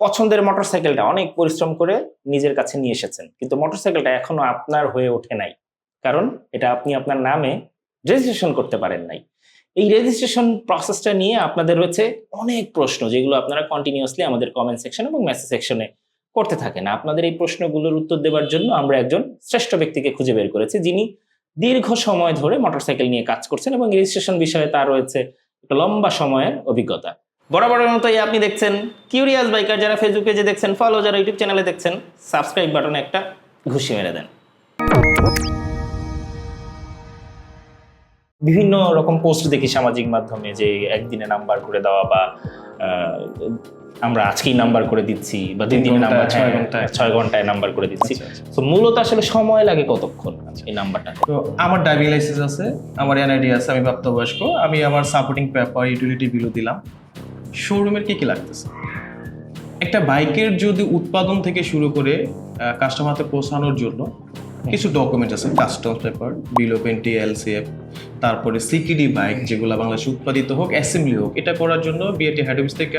পছন্দের মোটরসাইকেলটা অনেক পরিশ্রম করে নিজের কাছে নিয়ে এসেছেন। কিন্তু মোটরসাইকেলটা এখনও আপনার হয়ে ওঠে নাই। কারণ এটা আপনি আপনার নামে রেজিস্ট্রেশন করতে পারেন নাই। এই রেজিস্ট্রেশন প্রসেসটা নিয়ে আপনাদের রয়েছে অনেক প্রশ্ন, যেগুলো আপনারা কন্টিনিউয়াসলি আমাদের কমেন্ট সেকশন এবং মেসেজ সেকশনে করতে থাকেন। আপনাদের এই প্রশ্নগুলোর উত্তর দেওয়ার জন্য আমরা একজন শ্রেষ্ঠ ব্যক্তিকে খুঁজে বের করেছি, যিনি দীর্ঘ সময় ধরে মোটরসাইকেল নিয়ে কাজ করছেন এবং রেজিস্ট্রেশন বিষয়ে তার রয়েছে একটা লম্বা সময়ের অভিজ্ঞতা। বরাবরের মতোই আপনি দেখছেন কিউরিয়াস বাইকার যারা ফেসবুক পেজে দেখছেন ফলো যারা ইউটিউব চ্যানেলে দেখছেন সাবস্ক্রাইব বাটনে একটা ঘুষি মেরে দেন বিভিন্ন রকম পোস্ট দেখি সামাজিক মাধ্যমে যে একদিনে নাম্বার করে দেওয়া বা আমরা আজকেই নাম্বার করে দিচ্ছি বা তিন দিনে নাম্বার ছয় ছয় ঘন্টায়। ছয় ঘন্টায় নাম্বার করে দিচ্ছি আচ্ছা, আচ্ছা। তো মূলত আসলে সময় লাগে কতক্ষণ এই নাম্বারটা তো আমার ড্রাইভিং লাইসেন্স আছে আমার এনআইডি আছে আমি প্রাপ্তবয়স্ক আমি আমার সাপোর্টিং পেপার ইউটিলিটি বিলও দিলাম শোরুমের কি কি লাগতেছে? একটা বাইকের যদি উৎপাদন থেকে শুরু করে কাস্টমার হাতে পৌঁছানোর জন্য কিছু ডকুমেন্ট আছে কাস্টমস পেপার বিলো পেন্টি এলসিএফ তারপরে সিকিডি বাইক যেগুলো বাংলাদেশে উৎপাদিত হোক অ্যাসেম্বলি হোক এটা করার জন্য বিএটি হেড অফিস থেকে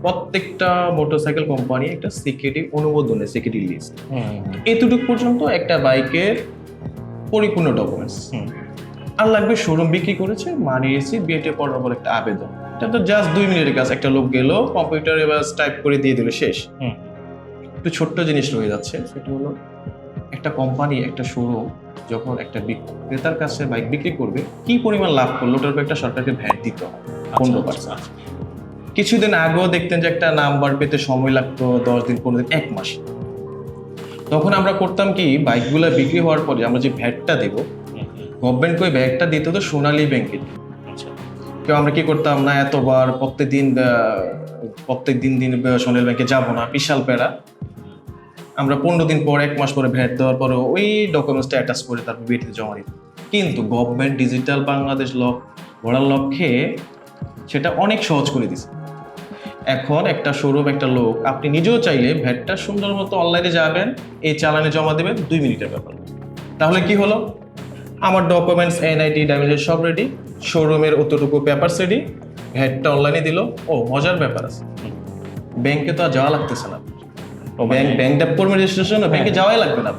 প্রত্যেকটা মোটরসাইকেল কোম্পানি একটা সিকিডি অনুমোদনের সিকিডি লিস্ট এতটুকু পর্যন্ত একটা বাইকের পরিপূর্ণ ডকুমেন্টস হুম। আর লাগবে শোরুম বিক্রি করেছে মানি রিসিভ বিএটি করার পর একটা আবেদন। এটা তো জাস্ট দুই মিনিটের কাজ একটা লোক গেল কম্পিউটার এবার টাইপ করে দিয়ে দিল শেষ। একটু ছোট্ট জিনিস রয়ে যাচ্ছে সেটা হলো একটা কোম্পানি একটা শোরুম যখন একটা বিক- ক্রেতার কাছে বাইক বিক্রি করবে কি পরিমাণ লাভ করল ওটার উপর একটা সরকারকে ভ্যাট দিতে হয় পনেরো পার্সেন্ট কিছুদিন আগেও দেখতেন যে একটা নাম্বার পেতে সময় লাগতো দশ দিন পনেরো দিন এক মাস। তখন আমরা করতাম কি বাইকগুলো বিক্রি হওয়ার পরে আমরা যে ভ্যাটটা দেবো গভর্নমেন্ট ওই ব্যাগটা দিতে হতো সোনালী ব্যাংকে আচ্ছা কেউ আমরা কি করতাম না, এতবার প্রত্যেক দিন প্রত্যেক দিন দিন সোনালী ব্যাংকে যাব না, বিশাল প্যারা। আমরা পনেরো দিন পর, এক মাস পরে ভ্যাট দেওয়ার পরে ওই ডকুমেন্টসটা অ্যাটাচ করে তারপর বিটিতে জমা দিত কিন্তু গভর্নমেন্ট ডিজিটাল বাংলাদেশ লক গড়ার লক্ষ্যে সেটা অনেক সহজ করে দিছে। এখন একটা শোরুম একটা লোক, আপনি নিজেও চাইলে ভ্যাটটা সুন্দর মতো অনলাইনে যাবেন, এই চালানে জমা দেবেন, দুই মিনিটের ব্যাপার। তাহলে কি হলো? আমার ডকুমেন্টস এনআইডি ড্যামেজের সব রেডি শোরুমের অতটুকু পেপার সেডি হেডটা অনলাইনে দিল। ও মজার ব্যাপার আছে। ব্যাংকে তো আর যাওয়া লাগতেছে না। ও bank bank bank department registration ব্যাংকে যাওয়াই লাগবে না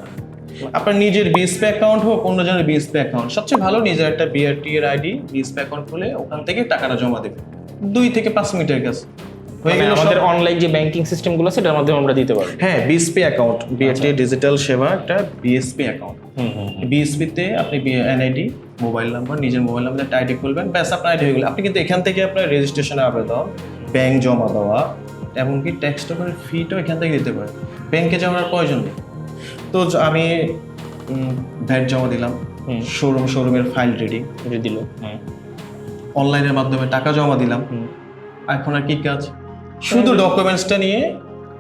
আপনার। নিজের বিএসপি অ্যাকাউন্ট হোক অন্যজনের বিএসপি অ্যাকাউন্ট সবচেয়ে ভালো নিজের একটা বিআরটি এর আইডি বিএসপি অ্যাকাউন্ট খুলে ওখান থেকে টাকাটা জমা দেবে। দুই থেকে পাঁচ মিনিটের গেল আমাদের অনলাইন যে ব্যাংকিং সিস্টেমগুলো আছে এটার মাধ্যমে আমরা দিতে পারব। হ্যাঁ বিএসপি অ্যাকাউন্ট বিআরটি ডিজিটাল সেবা একটা বিএসপি অ্যাকাউন্ট হুম হুম হুম। বিএসপিতে আপনি এনআইডি মোবাইল নাম্বার নিজের মোবাইল নাম্বার একটা আইডি খুলবেন। ব্যাস আপনার আইডি হয়ে গেল। আপনি কিন্তু এখান থেকে আপনার রেজিস্ট্রেশনের আবেদন ব্যাংক জমা দেওয়া এমনকি ট্যাক্স টোকেনের ফিটাও এখান থেকে দিতে পারেন। ব্যাংকে যাওয়ার প্রয়োজন নেই। তো আমি ভ্যাট জমা দিলাম। শোরুম শোরুমের ফাইল রেডি দিল অনলাইনের মাধ্যমে টাকা জমা দিলাম। এখন আর কি কাজ? শুধু ডকুমেন্টসটা নিয়ে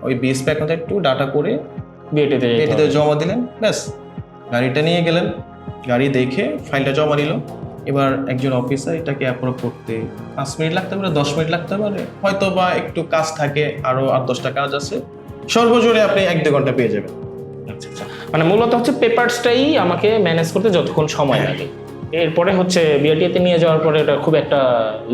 ওই বিএসপি অ্যাকাউন্টে একটু ডাটা করে বিএটিতে যেতে এটিতে জমা দিলেন ব্যাস। গাড়িটা নিয়ে গেলেন গাড়ি দেখে ফাইলটা জমা নিল এবার একজন অফিসার এটাকে অ্যাপ্রুভ করতে পাঁচ মিনিট লাগতে পারে দশ মিনিট লাগতে পারে। হয়তো বা একটু কাজ থাকে আরও আট দশটা কাজ আছে। সর্বজোরে আপনি এক দু ঘণ্টা পেয়ে যাবেন। আচ্ছা আচ্ছা। মানে মূলত হচ্ছে পেপারসটাই আমাকে ম্যানেজ করতে যতক্ষণ সময় হ্যাঁ। লাগে। এরপরে হচ্ছে বিআরটিএতে নিয়ে যাওয়ার পরে এটা খুব একটা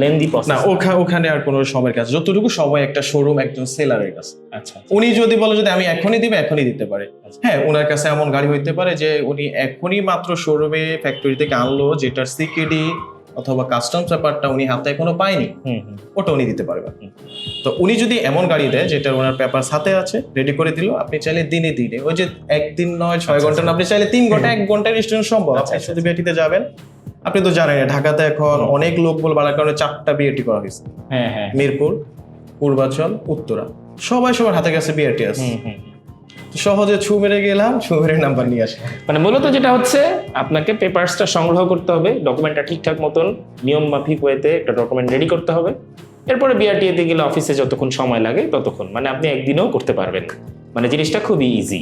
লেন্দি প্রসেস না ওখানে ওখানে আর কোনো সময়ের কাছে যতটুকু সময় একটা শোরুম একজন সেলারের কাছে। আচ্ছা উনি যদি বলে যদি আমি এখনই দিব এখনই দিতে পারে। হ্যাঁ ওনার কাছে এমন গাড়ি হইতে পারে যে উনি এখনই মাত্র শোরুমে ফ্যাক্টরি থেকে আনলো যেটার সিকিডি অথবা কাস্টমস ব্যাপারটা উনি হাতে এখনও পায়নি ওটা উনি দিতে পারবেন। তো উনি যদি এমন গাড়ি দেয় যেটা ওনার পেপার সাথে আছে রেডি করে দিল আপনি চাইলে দিনে দিনে ওই যে একদিন নয় ছয় ঘণ্টা না আপনি চাইলে তিন ঘণ্টা এক ঘণ্টা রেজিস্ট্রেশন সম্ভব। আচ্ছা, আপনি আচ্ছা, শুধু বিয়েটিতে যাবেন। আপনি তো জানেন ঢাকাতে এখন অনেক লোক বল বাড়ার কারণে চারটা বিয়েটি করা হয়েছে। হ্যাঁ হ্যাঁ। মিরপুর পূর্বাচল উত্তরা। সবাই সবার হাতে কাছে বিয়েটি আছে। সহজে ছু মেরে গেলাম, ছু মেরে নাম্বার নিয়ে আসে। মানে মূলত যেটা হচ্ছে, আপনাকে পেপারসটা সংগ্রহ করতে হবে ডকুমেন্টটা ঠিকঠাক মতন, নিয়ম মাফিক ওয়েতে একটা ডকুমেন্ট রেডি করতে হবে। এরপরে বিআরটিএতে গেলে অফিসে যতক্ষণ সময় লাগে, ততক্ষণ। মানে আপনি একদিনেও করতে পারবেন মানে জিনিসটা খুবই ইজি